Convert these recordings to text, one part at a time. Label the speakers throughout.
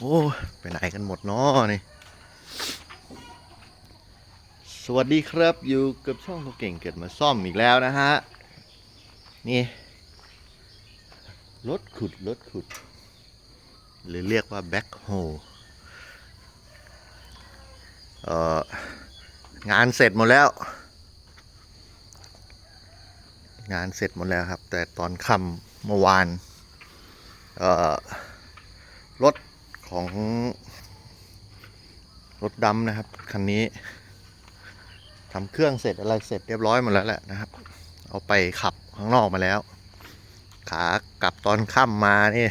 Speaker 1: โอ้ยไปไหนกันหมดเนาะนี่ สวัสดีครับอยู่กับช่องตัวเก่งเกิดมาซ่อมอีกแล้วนะฮะ นี่รถขุดรถขุด หรือเรียกว่าแบ็คโฮเอ่องานเสร็จหมดแล้ว งานเสร็จหมดแล้วครับ แต่ตอนค่ำเมื่อวานเอ่อรถ ของรถดำนะครับคันนี้ทำเครื่องเสร็จอะไรเสร็จเรียบร้อยหมดแล้วแหละนะครับ เอาไปขับข้างนอกมาแล้ว ขากลับตอนค่ำมานี่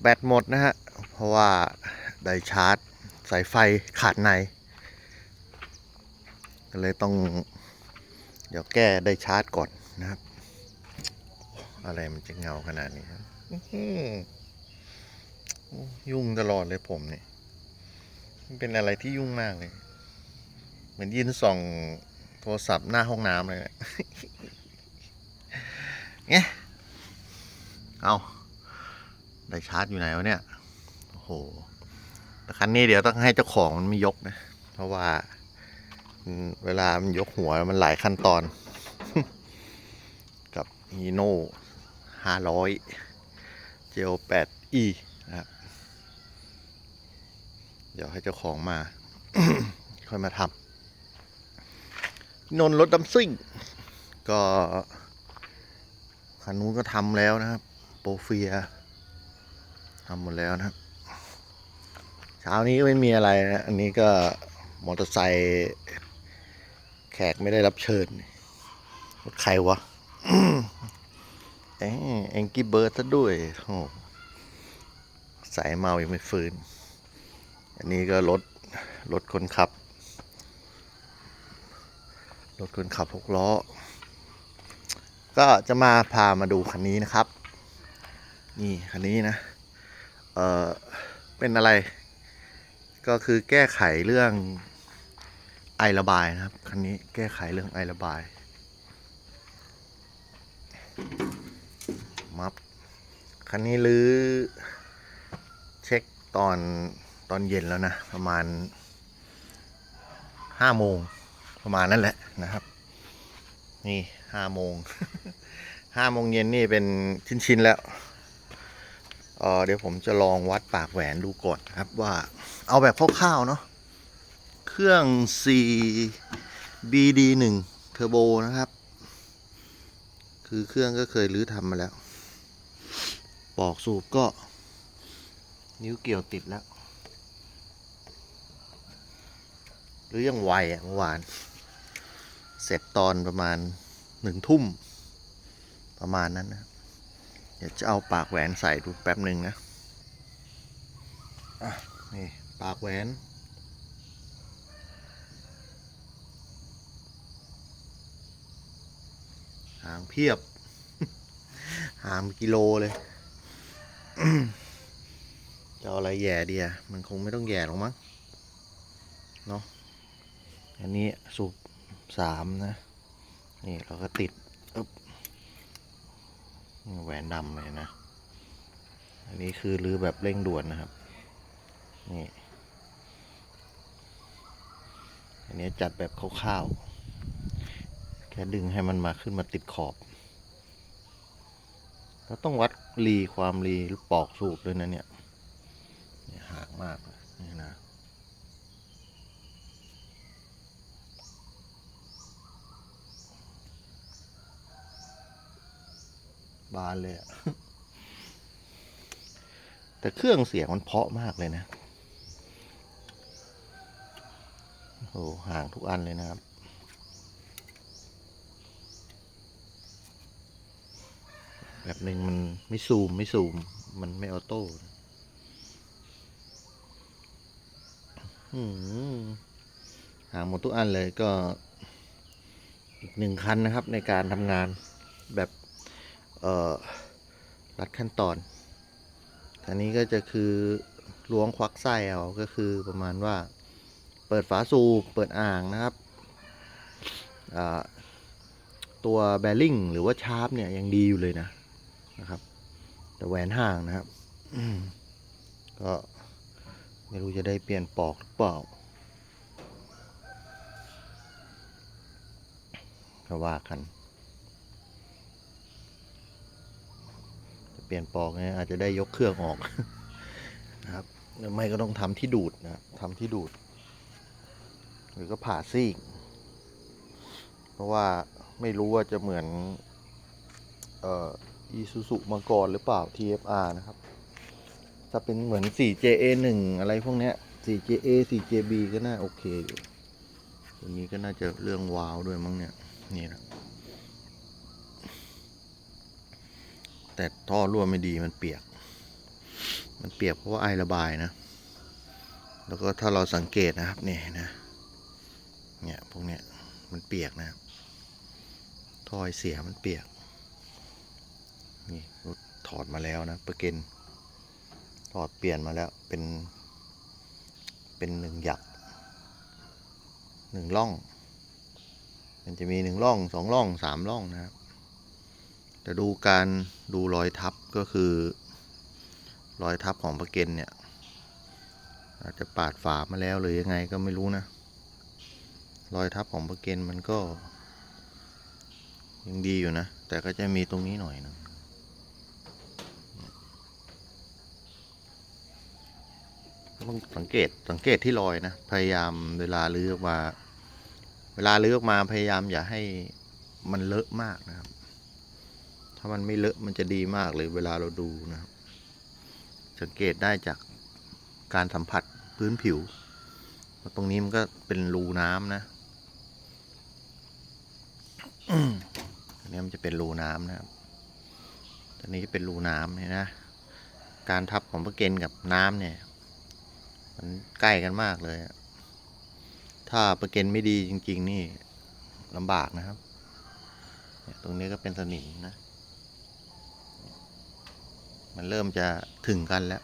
Speaker 1: แบตหมดนะฮะเพราะว่าได้ชาร์จสายไฟขาดในก็เลยต้อง เดี๋ยวแก้ได้ชาร์จก่อนนะครับ อะไรมันจะเงาขนาดนี้ครับ ยุ่งตลอดเลยผมเนี่ยมันเป็นอะไรที่ยุ่งมากเลย เหมือนยืนส่องโทรศัพท์หน้าห้องน้ำเลยนะเนี่ยเอาได้ชาร์จอยู่ไหนวะเนี่ย โอ้โหแต่คันนี้เดี๋ยวต้องให้เจ้าของมันไม่ยกนะ เพราะว่า เวลามันยกหัวมันหลายขั้นตอน กับฮีโน่ห้าร้อยเจลแปดอีนะครับ เดี๋ยวให้เจ้าของมา ค่อยมาทำนนรถดำซิ่ง ก็คันนู้นก็ทำแล้วนะครับ โปรเฟียทำหมดแล้วนะครับ เช้านี้ไม่มีอะไรนะ อันนี้ก็มอเตอร์ไซค์แขกไม่ได้รับเชิญรถใครวะเอ้แองกี้เบิร์ดซะด้วยโอ้สายเมายังไม่ฟื้น อันนี้ก็รถรถคนขับ รถคนขับหกล้อ ก็จะมาพามาดูคันนี้นะครับ นี่คันนี้นะ เออเป็นอะไร ก็คือแก้ไขเรื่องไอระบายนะครับ คันนี้แก้ไขเรื่องไอระบาย มับ คันนี้รื้อเช็คตอน ตอนเย็นแล้วนะ ประมาณห้าโมงประมาณนั่นแหละนะครับ นี่ห้าโมงห้าโมงเย็นนี่เป็นชิ้นๆแล้วเเดี๋ยวผมจะลองวัดปากแหวนดูก่อนครับว่าเอาแบบคร่าวๆเนาะเครื่อง C BD 1 Turbo นะครับ คือเครื่องก็เคยรื้อทำมาแล้ว ปอกสูบก็นิ้วเกี่ยวติดแล้ว หรือยังไวอะเมื่อวาน เสร็จตอนประมาณหนึ่งทุ่ม ประมาณนั้นนะ เดี๋ยวจะเอาปากแหวนใส่ดูแป๊บหนึ่งนะ อะ นี่ ปากแหวนหางเพียบ หางกิโลเลยจะเอาอะไรแย่ดีอะมันคงไม่ต้องแย่หรอกมั้ง เนาะ อันนี้สูบสามนะ นี่เราก็ติดอึ๊บแหวนดำเลยนะ อันนี้คือรื้อแบบเร่งด่วนนะครับ นี่ อันนี้จัดแบบคร่าวๆ แค่ดึงให้มันมาขึ้นมาติดขอบ แล้วต้องวัดรีความรีหรือปอกสูบด้วยนะเนี่ยเนี่ย ห่างมากเลยนี่นะ บานเลยอะแต่เครื่องเสียงมันเพาะมากเลยนะ โอ้โหห่างทุกอันเลยนะครับ แบบหนึ่งมันไม่ซูมไม่ซูม มันไม่ออโต้ห่างหมดทุกอันเลยก็ อีกหนึ่งคันนะครับในการทำงานแบบ รัดขั้นตอน อันนี้ก็จะคือล้วงควักไส้เอาก็คือประมาณว่าเปิดฝาสูบเปิดอ่างนะครับ ตัวแบริ่งหรือว่าชาร์ปเนี่ยยังดีอยู่เลยนะนะครับ แต่แหวนห่างนะครับก็ไม่รู้จะได้เปลี่ยนปอกหรือเปล่าก็ว่ากันจะ เปลี่ยนปอกเนี่ยอาจจะได้ยกเครื่องออกนะครับหรือไม่ก็ต้องทำที่ดูดนะครับทำที่ดูด หรือก็ผ่าซีก เพราะว่าไม่รู้ว่าจะเหมือนเอ่ออีซูซุมาก่อนหรือเปล่า TFR นะครับ ถ้าเป็นเหมือน 4JA1 อะไรพวกเนี้ย 4JA 4JB ก็น่าโอเคอยู่ตัวนี้ก็น่าจะเรื่องวาวด้วยมั้งเนี่ย นี่นะ แต่ท่อรั่วไม่ดีมันเปียก มันเปียกเพราะว่าไอระบายนะ แล้วก็ถ้าเราสังเกตนะครับเนี่ยนะ เนี่ยพวกเนี้ยมันเปียกนะครับท่อไอเสียมันเปียก นี่รถถอดมาแล้วนะประเกนถอดเปลี่ยนมาแล้วเป็นเป็นหนึ่งหยักหนึ่งล่อง มันจะมีหนึ่งล่องสองล่องสามล่องนะครับ แต่ดูการดูรอยทับก็คือรอยทับของประเก็นเนี่ยอาจจะปาดฝามาแล้วหรือยังไงก็ไม่รู้นะ รอยทับของประเก็นมันก็ยังดีอยู่นะ แต่ก็จะมีตรงนี้หน่อยนึงต้องสังเกตสังเกตที่รอยนะ พยายามเวลาลื้อกมา เวลาลื้อออกมาพยายามอย่าให้มันเลอะมากนะครับ ถ้ามันไม่เลอะมันจะดีมากเลยเวลาเราดูนะครับ สังเกตได้จากการสัมผัสพื้นผิว ตรงนี้มันก็เป็นรูน้ำนะอันนี้มันจะเป็นรูน้ำนะครับตอนนี้จะเป็นรูน้ำเนี่ยนะ การทับของประเกนกับน้ำเนี่ย มันใกล้กันมากเลย ถ้าประเกนไม่ดีจริง ๆ นี่ลำบากนะครับ ตรงนี้ก็เป็นสนิมนะ มันเริ่มจะถึงกันแล้ว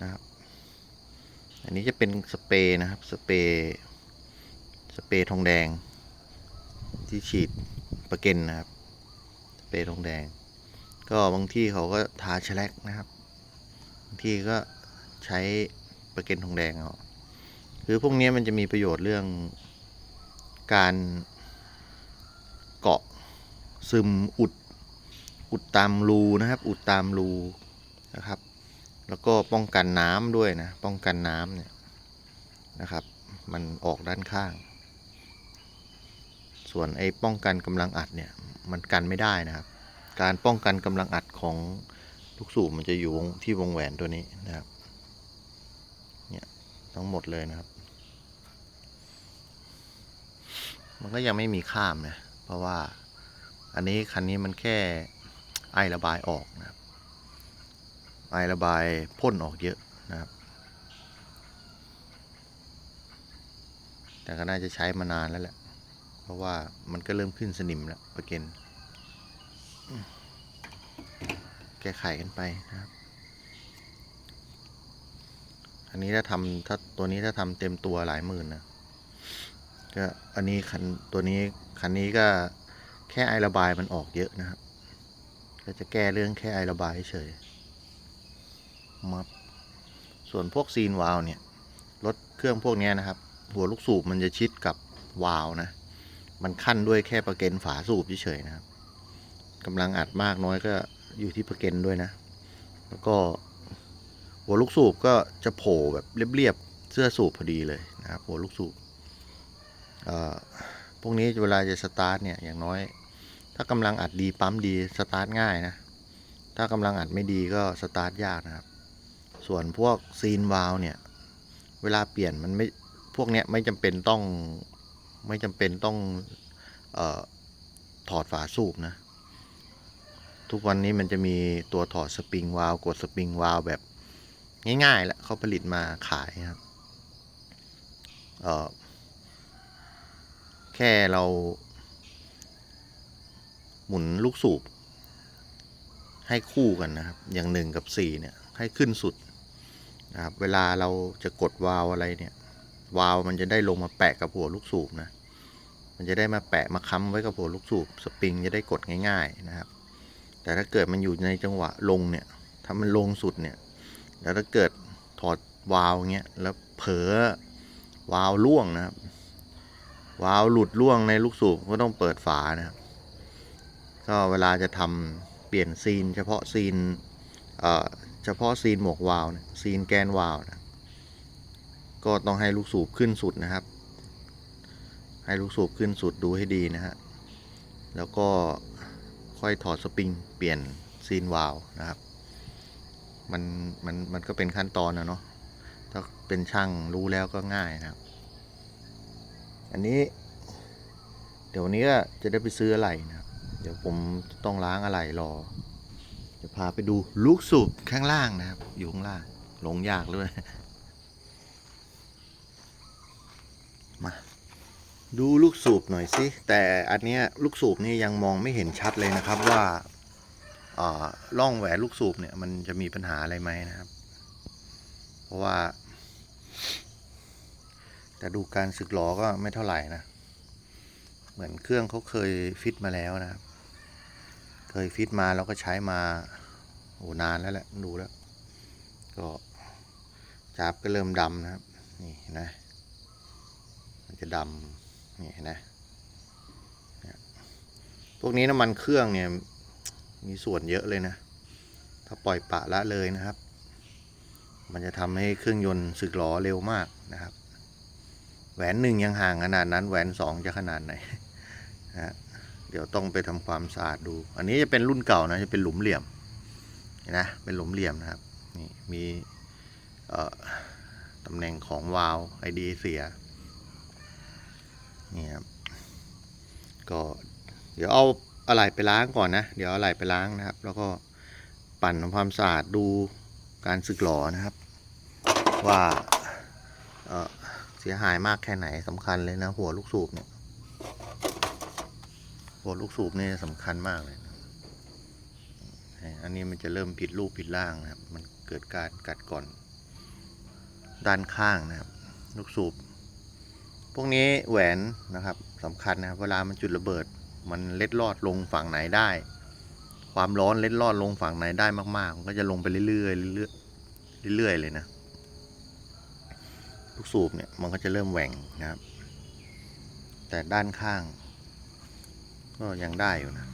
Speaker 1: นะครับ อันนี้จะเป็นสเปรย์นะครับ สเปรย์สเปรย์ทองแดง ที่ฉีดประเก็นนะครับ สเปรย์ทองแดง ก็บางที่เขาก็ทาแฉลกนะครับ บางที่ก็ใช้ประเก็นทองแดงเอาคือพวกนี้มันจะมีประโยชน์เรื่องการเกาะซึมอุด อุดตามรูนะครับ อุดตามรูนะครับ แล้วก็ป้องกันน้ำด้วยนะ ป้องกันน้ำเนี่ยนะครับ มันออกด้านข้าง ส่วนไอ้ป้องกันกำลังอัดเนี่ยมันกันไม่ได้นะครับ การป้องกันกำลังอัดของลูกสูบมันจะอยู่วงที่วงแหวนตัวนี้นะครับ เนี่ยทั้งหมดเลยนะครับ มันก็ยังไม่มีข้ามนะ เพราะว่าอันนี้คันนี้มันแค่ ไอระบายออกนะครับไอระบายพ่นออกเยอะนะครับ แต่ก็น่าจะใช้มานานแล้วแหละ เพราะว่ามันก็เริ่มขึ้นสนิมแล้วประเก็นแก้ไขกันไปนะครับ อันนี้ถ้าทำถ้าตัวนี้ถ้าทำเต็มตัวหลายหมื่นนะก็อันนี้คันตัวนี้คันนี้ก็แค่ไอระบายมันออกเยอะนะครับ ก็จะแก้เรื่องแค่ไอระบายเฉยมับส่วนพวกซีนวาลเนี่ยรถเครื่องพวกนี้นะครับ หัวลูกสูบมันจะชิดกับวาลนะ มันขั้นด้วยแค่ประเก็นฝาสูบเฉยๆนะครับกำลังอัดมากน้อยก็อยู่ที่ประเก็นด้วยนะ แล้วก็หัวลูกสูบก็จะโผล่แบบเรียบๆเสื้อสูบพอดีเลยนะครับหัวลูกสูบเอ่อพวกนี้เวลาจะสตาร์ทเนี่ยอย่างน้อย ถ้ากำลังอัดดีปั๊มดีสตาร์ทง่ายนะ ถ้ากำลังอัดไม่ดีก็สตาร์ทยากนะครับ ส่วนพวกซีนวาลวเนี่ย เวลาเปลี่ยนมันไม่ พวกเนี้ยไม่จำเป็นต้อง ไม่จำเป็นต้องออถอดฝาสูบนะ ทุกวันนี้มันจะมีตัวถอดสปริงวาลวกดสปริงวาลวแบบง่ายๆแหละเขาผลิตมาขายนะครับแค่เรา หมุนลูกสูบ ให้คู่กันนะครับ อย่างหนึ่งกับสี่เนี่ยให้ขึ้นสุดนะครับเวลาเราจะกดวาล์วอะไรเนี่ย วาล์วมันจะได้ลงมาแปะกับหัวลูกสูบนะ มันจะได้มาแปะมาค้ำไว้กับหัวลูกสูบ สปริงจะได้กดง่ายๆนะครับ แต่ถ้าเกิดมันอยู่ในจังหวะลงเนี่ย ถ้ามันลงสุดเนี่ย แล้วถ้าเกิดถอดวาล์วเงี้ย แล้วเผลอวาล์วล่วงนะครับ วาล์วหลุดล่วงในลูกสูบก็ต้องเปิดฝานะครับ ก็เวลาจะทำเปลี่ยนซีน เฉพาะซีนเฉพาะซีนหมวกวาวนี่ยซีนแกนวาวนะก็ต้องให้ลูกสูบขึ้นสุดนะครับ ให้ลูกสูบขึ้นสุดดูให้ดีนะฮะ แล้วก็ค่อยถอดสปริงเปลี่ยนซีนวาวนะครับ มันมันมันก็เป็นขั้นตอนนะเนาะ ถ้าเป็นช่างรู้แล้วก็ง่ายนะครับ อันนี้ เดี๋ยววันนี้ก็จะได้ไปซื้ออะไรนะครับ เดี๋ยวผมต้องล้างอะไรรอจะพาไปดูลูกสูบข้างล่างนะครับ อยู่ข้างล่างหลงยากเลยมา ดูลูกสูบหน่อยสิ แต่อันเนี้ยลูกสูบนี่ยังมองไม่เห็นชัดเลยนะครับว่าอ่าร่องแหวนลูกสูบเนี่ยมันจะมีปัญหาอะไรไหมนะครับ เพราะว่า แต่ดูการสึกหลอก็ไม่เท่าไหร่นะ เหมือนเครื่องเขาเคยฟิตมาแล้วนะครับ เคยฟิตมาแล้วก็ใช้มาโอ้นานแล้วแหละดูแล้ว ก็จับก็เริ่มดำนะครับ นี่นะมันจะดำนี่นไหมเนี่ยพวกนี้น้ำมันเครื่องเนี่ยมีส่วนเยอะเลยนะ ถ้าปล่อยปะละเลยนะครับ มันจะทำให้เครื่องยนต์สึกหรอเร็วมากนะครับ แหวนหนึ่งยังห่างขนาดนั้น แหวนสองจะขนาดไหนนะ ดี๋ยวต้องไปทำความสะอาดดู อันนี้จะเป็นรุ่นเก่านะจะเป็นหลุมเหลี่ยมนะเป็นหลุมเหลี่ยมนะครับนี่มีตำแหน่งของวาล์วไอดีเสียนี่ครับก็เดี๋ยวเอาอะไหล่ไปล้างก่อนนะ เดี๋ยวเอาอะไหล่ไปล้างนะครับ แล้วก็ปั่นทำความสะอาดดูการสึกหลอนะครับ ว่าเเสียหายมากแค่ไหนสำคัญเลยนะ หัวลูกสูบเนี่ย หัวลูกสูบนี่สำคัญมากเลยอันนี้มันจะเริ่มผิดรูปผิดร่างนะครับ มันเกิดการกัดก่อน ด้านข้างนะครับ ลูกสูบ พวกนี้แหวนนะครับสำคัญนะครับ เวลามันจุดระเบิด มันเล็ดลอดลงฝั่งไหนได้ ความร้อนเล็ดลอดลงฝั่งไหนได้มากๆ มันก็จะลงไปเรื่อยๆเรื่อยๆเรื่อยๆเลยนะ ลูกสูบเนี่ยมันก็จะเริ่มแหว่งนะครับ แต่ด้านข้าง ก็ยังได้อยู่นะ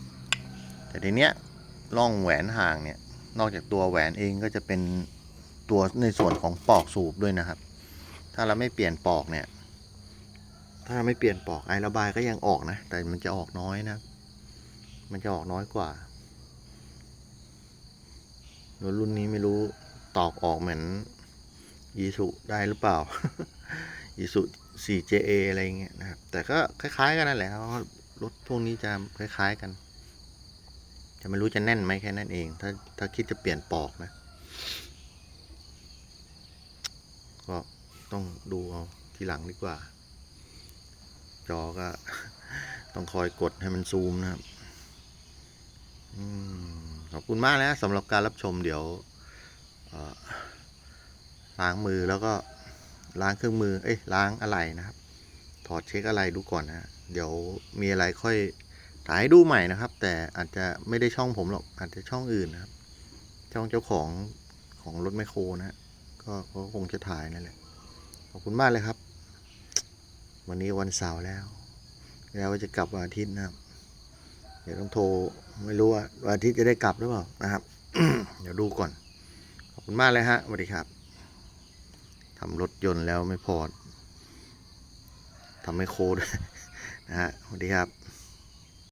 Speaker 1: แต่ทีเนี้ยร่องแหวนห่างเนี่ย นอกจากตัวแหวนเองก็จะเป็นตัวในส่วนของปอกสูบด้วยนะครับ ถ้าเราไม่เปลี่ยนปอกเนี่ย ถ้าไม่เปลี่ยนปอกไอระบายก็ยังออกนะ แต่มันจะออกน้อยนะ มันจะออกน้อยกว่า รุ่นนี้ไม่รู้ตอกออกเหมือนยีสุได้หรือเปล่ายีสุ 4JA อะไรเงี้ยนะครับ แต่ก็คล้ายๆกันนั่นแหละ รถพวกนี้จะคล้ายๆกัน จะไม่รู้จะแน่นไหมแค่นั้นเอง ถ้าถ้าคิดจะเปลี่ยนปอกนะ ก็ต้องดูเอาทีหลังดีกว่า จอก็ต้องคอยกดให้มันซูมนะครับขอบคุณมากนะสำหรับการรับชมเดี๋ยวล้างมือแล้วก็ล้างเครื่องมือ เอ้ยล้างอะไรนะครับ ถอดเช็คอะไรดูก่อนนะ เดี๋ยวมีอะไรค่อยถ่ายดูใหม่นะครับ แต่อาจจะไม่ได้ช่องผมหรอก อาจจะช่องอื่นนะครับ ช่องเจ้าของของรถแมโครนะก็ก็คงจะถ่ายนั่นแหละขอบคุณมากเลยครับ วันนี้วันเสาร์แล้ว แล้วจะกลับวันอาทิตย์นะครับ เดี๋ยวต้องโทรไม่รู้ว่าวันอาทิตย์จะได้กลับหรือเปล่านะครับ เดี๋ยวดูก่อน ขอบคุณมากเลยฮะสวัสดีครับทำรถยนต์แล้วไม่พอทำไม่โครด้วย นะฮะสวัสดีครับ